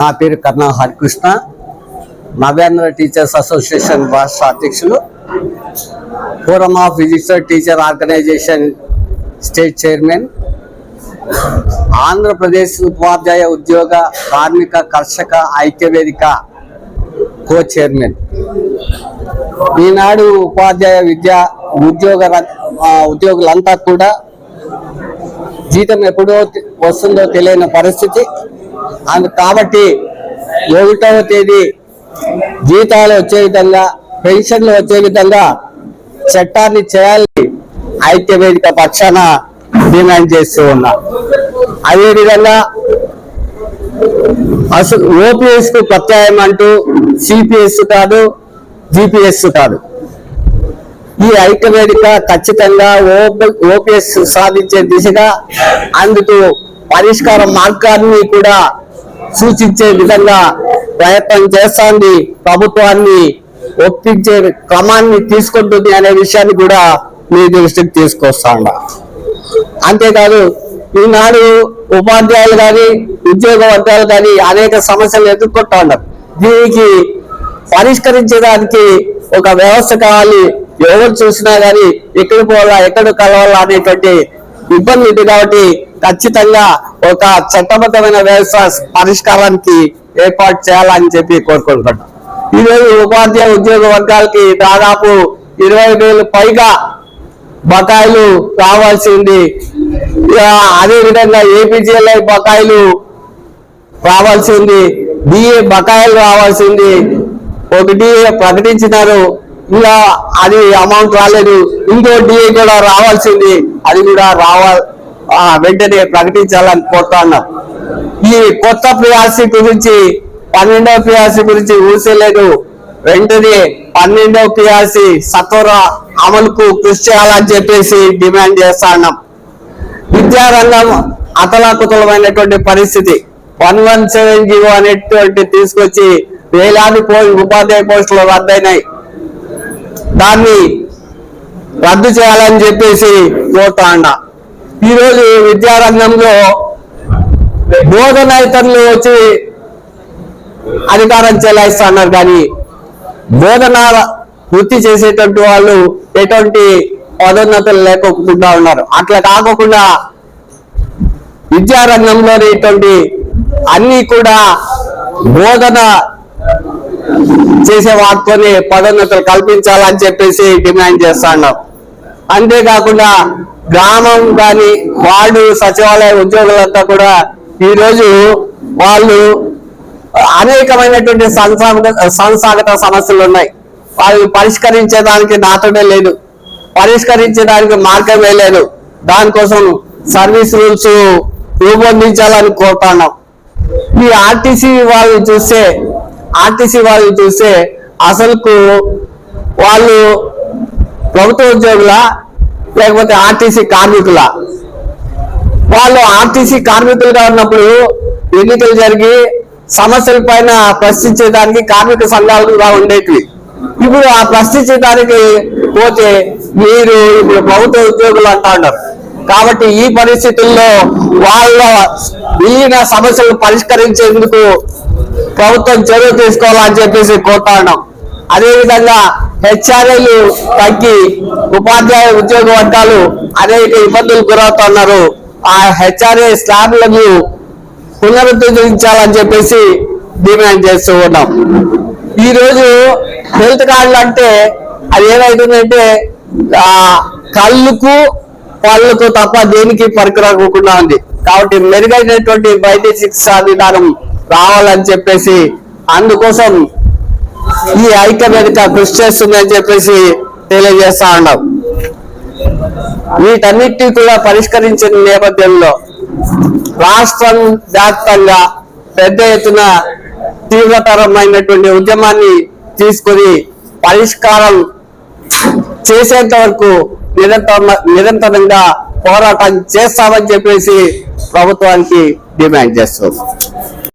నా పేరు Karna Harikrishna. Navyandhra teachers association రాష్ట్ర అధ్యక్షులు. Forum of registered teacher organisation state chairman. Andhra Pradesh ఉపాధ్యాయ ఉద్యోగ కార్మిక కర్షక ఐక్యవేదిక కో చైర్మన్ ఈనాడు ఉపాధ్యాయ విద్య ఉద్యోగ ఉద్యోగులంతా కూడా జీతం ఎప్పుడో వస్తుందో తెలియని పరిస్థితి. కాబట్టి ఒకటవ తేదీ జీతాలు వచ్చే విధంగా పెన్షన్లు వచ్చే విధంగా చట్టాన్ని చేయాలని ఐక్య వేదిక పక్షాన డిమాండ్ చేస్తూ ఉన్నా. అదేవిధంగా అసలు ఓపీఎస్కు ప్రత్యాయం అంటూ సిపిఎస్ కాదు జిపిఎస్ కాదు. ఈ ఐక్యవేదిక ఖచ్చితంగా ఓపీఎస్ సాధించే దిశగా అందుకు పరిష్కార మార్గాన్ని కూడా సూచించే విధంగా ప్రయత్నం చేస్తాంది. ప్రభుత్వాన్ని ఒప్పించే క్రమాన్ని తీసుకుంటుంది అనే విషయాన్ని కూడా మీ దృష్టికి తీసుకొస్తా అంతేకాదు ఈనాడు ఉపాధ్యాయులు కానీ ఉద్యోగ వర్గాలు కానీ అనేక సమస్యలు ఎదుర్కొంటా ఉన్నారు దీనికి పరిష్కరించడానికి ఒక వ్యవస్థ కావాలి. ఎవరు చూసినా కానీ ఎక్కడ పోవాలా ఎక్కడ కలవాలా అనేటువంటి ఇబ్బంది ఉంది కాబట్టి ఖచ్చితంగా ఒక చట్టబద్ధమైన వ్యవస్థ పరిష్కారానికి ఏర్పాటు చేయాలని చెప్పి కోరుకుంటున్నాం ఈరోజు ఉపాధ్యాయ ఉద్యోగ వర్గాలకి దాదాపు ఇరవై వేలు పైగా బకాయిలు రావాల్సింది అదే విధంగా ఏపీజీఎల్ఐ బకాయిలు రావాల్సింది డిఏ బకాయిలు రావాల్సింది ఒక ప్రకటించినారు. ఇలా అది అమౌంట్ రాలేదు. ఇంకో డిఏ కూడా రావాల్సింది అది కూడా రావాలి వెంటనే ప్రకటించాలని కోరుతున్నాం ఈ కొత్త పిఆర్సీ గురించి పన్నెండవ పిఆర్సీ గురించి ఊసేలేదు వెంటనే పన్నెండవ పిఆర్సీ సత్వర అమలుకు కృషి చేయాలని చెప్పేసి డిమాండ్ చేస్తా ఉన్నాం. విద్యారంగం అతలాకుతలమైనటువంటి పరిస్థితి. వన్ వన్ సెవెన్ జీవో అనేటువంటి తీసుకొచ్చి వేలాది పో ఉపాధ్యాయ పోస్టులు రద్దయినాయి. దాన్ని రద్దు చేయాలని చెప్పేసి కోరుతా ఉన్నా. ఈరోజు విద్యారంగంలో బోధనేతరులు వచ్చి అధికారం చెలాయిస్తున్నారు కానీ బోధన వృత్తి చేసేటువంటి వాళ్ళు ఎటువంటి పదోన్నతులు లేకుండా ఉన్నారు. అట్లా కాకుండా విద్యారంగంలోనేటువంటి అన్ని కూడా బోధన చేసే వాటితోనే పదోన్నతులు కల్పించాలని చెప్పేసి డిమాండ్ చేస్తున్నాం అంతేకాకుండా గ్రామం కానీ వార్డు సచివాలయ ఉద్యోగులంతా కూడా ఈరోజు వాళ్ళు అనేకమైనటువంటి సంస్థాగత సంస్థాగత సమస్యలు ఉన్నాయి. వాళ్ళు పరిష్కరించేదానికి నాతోనే లేదు. పరిష్కరించడానికి మార్గమే లేదు. దానికోసం సర్వీస్ రూల్స్ రూపొందించాలని కోరుతున్నాం. ఈ ఆర్టీసీ వాళ్ళు చూస్తే ఆర్టీసీ వాళ్ళు చూస్తే అసలుకు వాళ్ళు ప్రభుత్వ ఉద్యోగుల లేకపోతే ఆర్టీసీ కార్మికుల? వాళ్ళు ఆర్టీసీ కార్మికులుగా ఉన్నప్పుడు ఎన్నికలు జరిగి సమస్యల పైన ప్రశ్నించేదానికి కార్మిక సంఘాలుగా ఉండేటివి. ఇప్పుడు ఆ ప్రశ్నించేదానికి పోతే మీరు ఇప్పుడు ప్రభుత్వ ఉద్యోగులు అంటా ఉన్నారు. కాబట్టి ఈ పరిస్థితుల్లో వాళ్ళ మిగిలిన సమస్యలు పరిష్కరించేందుకు ప్రభుత్వం చర్య తీసుకోవాలని చెప్పేసి కోరుతా ఉన్నాం. అదేవిధంగా హెచ్ఆర్ఏలు తగ్గి ఉపాధ్యాయ ఉద్యోగ వర్గాలు అనేక ఇబ్బందులు గురవుతున్నారు. ఆ హెచ్ఆర్ఏ స్లాబ్లను పునరుద్ధరించాలని చెప్పేసి డిమాండ్ చేస్తూ ఉన్నాం. ఈరోజు హెల్త్ కార్డులు అంటే అది ఏమైతుందంటే కళ్ళుకు పళ్ళకు తప్ప దేనికి పరికరాకుండా ఉంది. కాబట్టి మెరుగైనటువంటి వైద్య చికిత్స విధానం రావాలని చెప్పేసి అందుకోసం ఈ ఐక్యవేదిక కృషి చేస్తుందని చెప్పేసి తెలియజేస్తా ఉన్నాం. వీటన్నిటి కూడా పరిష్కరించిన నేపథ్యంలో రాష్ట్రం వ్యాప్తంగా పెద్ద ఎత్తున తీవ్రతరమైనటువంటి ఉద్యమాన్ని తీసుకొని పరిష్కారం చేసేంత వరకు నిరంతర నిరంతరంగా పోరాటం చేస్తామని చెప్పేసి ప్రభుత్వానికి డిమాండ్ చేస్తుంది